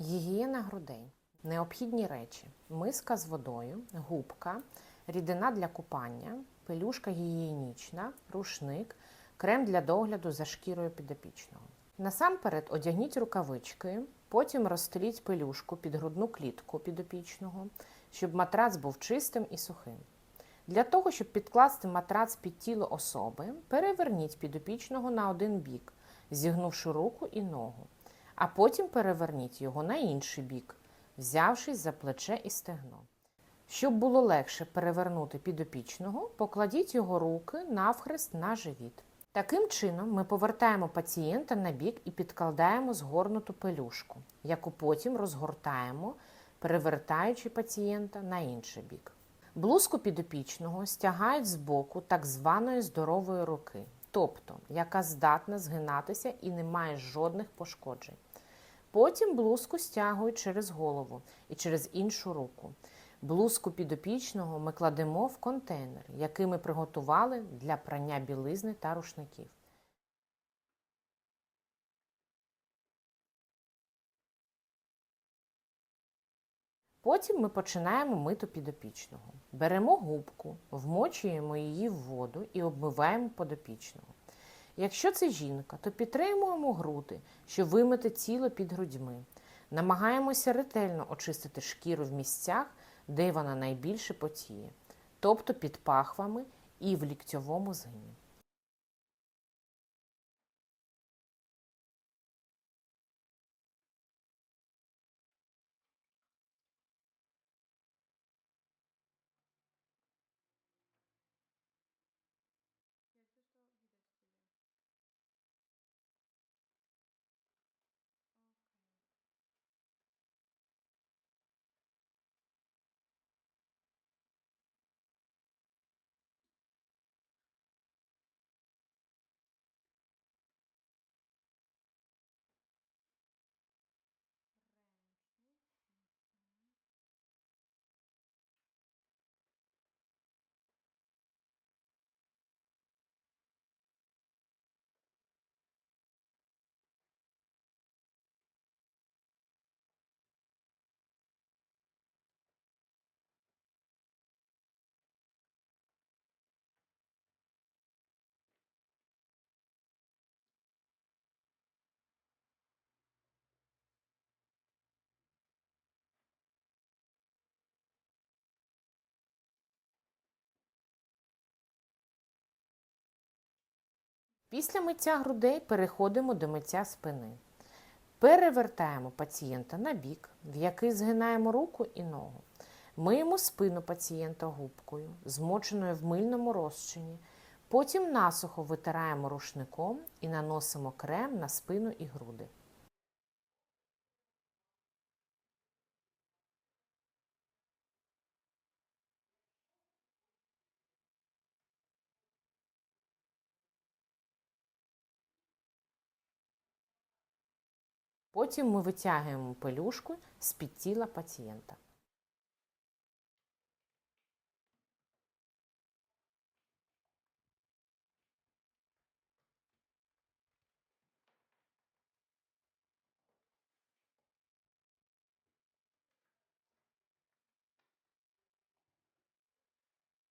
Гігієна грудей. Необхідні речі: миска з водою, губка, рідина для купання, пелюшка гігієнічна, рушник, крем для догляду за шкірою підопічного. Насамперед одягніть рукавички, потім розстріть пелюшку під грудну клітку підопічного, щоб матрац був чистим і сухим. Для того, щоб підкласти матрац під тіло особи, переверніть підопічного на один бік, зігнувши руку і ногу, а потім переверніть його на інший бік, взявшись за плече і стегно. Щоб було легше перевернути підопічного, покладіть його руки навхрест на живіт. Таким чином, ми повертаємо пацієнта на бік і підкладаємо згорнуту пелюшку, яку потім розгортаємо, перевертаючи пацієнта на інший бік. Блузку підопічного стягають з боку так званої здорової руки, тобто яка здатна згинатися і не має жодних пошкоджень. Потім блузку стягують через голову і через іншу руку. Блузку підопічного ми кладемо в контейнер, який ми приготували для прання білизни та рушників. Потім ми починаємо мити підопічного. Беремо губку, вмочуємо її в воду і обмиваємо подопічного. Якщо це жінка, то підтримуємо груди, щоб вимити тіло під грудьми. Намагаємося ретельно очистити шкіру в місцях, де вона найбільше потіє, тобто під пахвами і в ліктьовому згині. Після миття грудей переходимо до миття спини. Перевертаємо пацієнта на бік, в який згинаємо руку і ногу. Миємо спину пацієнта губкою, змоченою в мильному розчині. Потім насухо витираємо рушником і наносимо крем на спину і груди. Потім ми витягуємо пелюшку з-під тіла пацієнта.